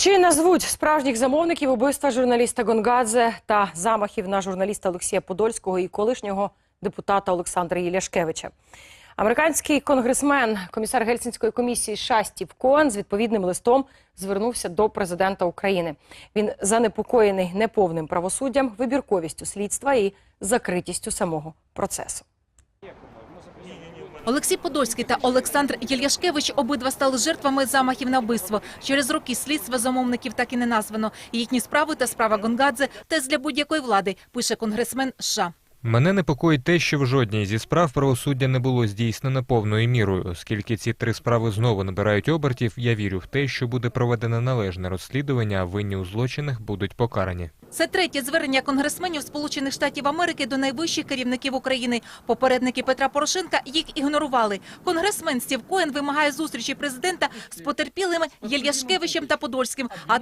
Чи назвуть справжніх замовників убивства журналіста Гонгадзе та замахів на журналіста Олексія Подольського і колишнього депутата Олександра Єляшкевича? Американський конгресмен, комісар Гельсінської комісії США Стів Коен з відповідним листом звернувся до президента України. Він занепокоєний неповним правосуддям, вибірковістю слідства і закритістю самого процесу. Олексій Подольський та Олександр Єльяшкевич обидва стали жертвами замахів на вбивство. Через роки слідства замовників так і не названо. Їхні справи та справа Гонгадзе – тест для будь-якої влади, пише конгресмен США. Мене непокоїть те, що в жодній зі справ правосуддя не було здійснено повною мірою. Оскільки ці три справи знову набирають обертів, я вірю в те, що буде проведене належне розслідування, а винні у злочинах будуть покарані. Це третє звернення конгресменів Сполучених Штатів Америки до найвищих керівників України. Попередники Петра Порошенка їх ігнорували. Конгресмен Стів Коен вимагає зустрічі президента з потерпілими Єльяшкевичем та Подольським, а